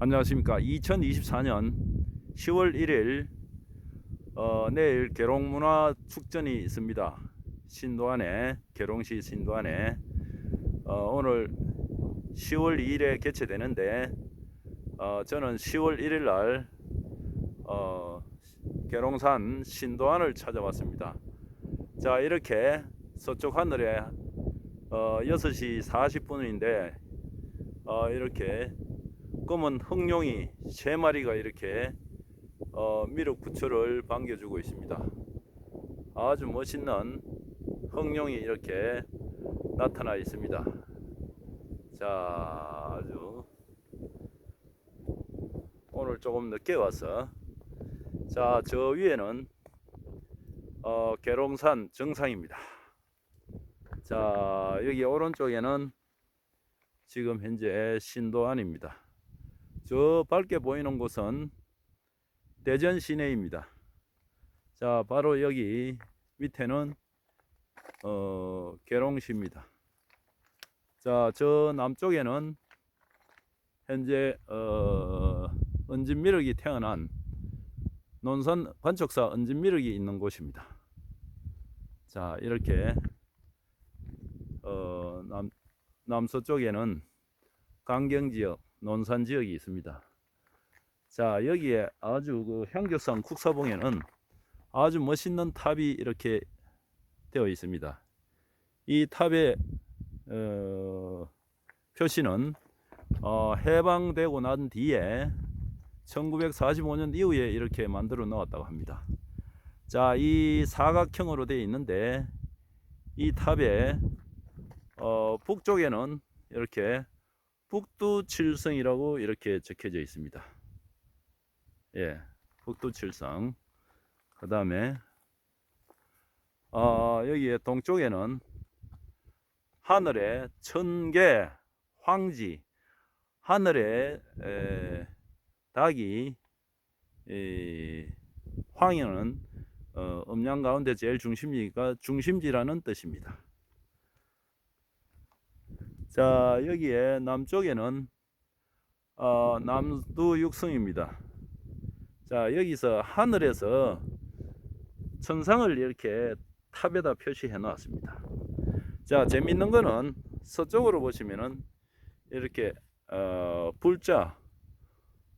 안녕하십니까. 2024년 10월 1일 어, 내일 계룡문화 축전이 있습니다. 신도안에 계룡시 신도안에 어, 오늘 10월 2일에 개최되는데 어, 저는 10월 1일 날 어, 계룡산 신도안을 찾아왔습니다. 자 이렇게 서쪽 하늘에 어, 6시 40분인데 어, 이렇게 검은 흑룡이 세 마리가 이렇게 어, 미륵 부처를 반겨주고 있습니다. 아주 멋있는 흑룡이 이렇게 나타나 있습니다. 자, 아주 오늘 조금 늦게 와서 자, 저 위에는 어, 계룡산 정상입니다. 자, 여기 오른쪽에는 지금 현재 신도안입니다. 저 밝게 보이는 곳은 대전 시내입니다. 자, 바로 여기 밑에는 어, 계룡시입니다. 자, 저 남쪽에는 현재 어, 은진미륵이 태어난 논산 관척사 은진미륵이 있는 곳입니다. 자, 이렇게 어, 남 남서쪽에는 강경 지역, 논산 지역이 있습니다. 자, 여기에 아주 그 향격산 국사봉에는 아주 멋있는 탑이 이렇게 되어 있습니다. 이 탑의 어, 표시는 어, 해방되고 난 뒤에 1945년 이후에 이렇게 만들어 놓았다고 합니다. 자, 이 사각형으로 되어 있는데 이 탑에 어, 북쪽에는 이렇게 북두 칠성이라고 이렇게 적혀져 있습니다. 예, 북두 칠성. 그 다음에 어, 여기에 동쪽에는 하늘에 천개 황지 하늘에 에, 닭이 이, 황이는 어, 음양 가운데 제일 중심지가 중심지라는 뜻입니다. 자 여기에 남쪽에는 어, 남두 육성입니다. 자 여기서 하늘에서 천상을 이렇게 탑에다 표시해 놓았습니다. 자 재밌는 거는 서쪽으로 보시면은 이렇게 어, 불자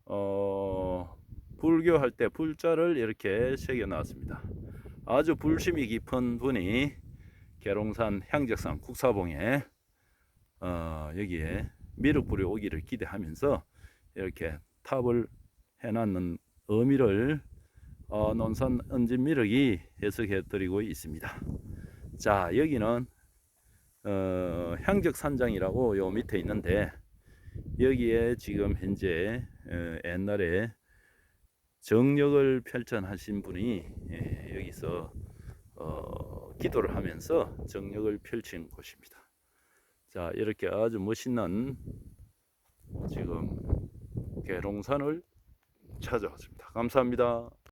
어, 불교할 때 불자를 이렇게 새겨 놨습니다. 아주 불심이 깊은 분이 계룡산 향적산 국사봉에 어, 여기에 미륵불이 오기를 기대하면서 이렇게 탑을 해놨는 의미를 어, 논산 은진 미륵이 해석해 드리고 있습니다. 자 여기는 어, 향적산장이라고 요 밑에 있는데 여기에 지금 현재 어, 옛날에 정력을 펼쳐하신 분이 예, 여기서 어, 기도를 하면서 정력을 펼친 곳입니다. 자 이렇게 아주 멋있는 지금 계룡산을 찾아왔습니다. 감사합니다.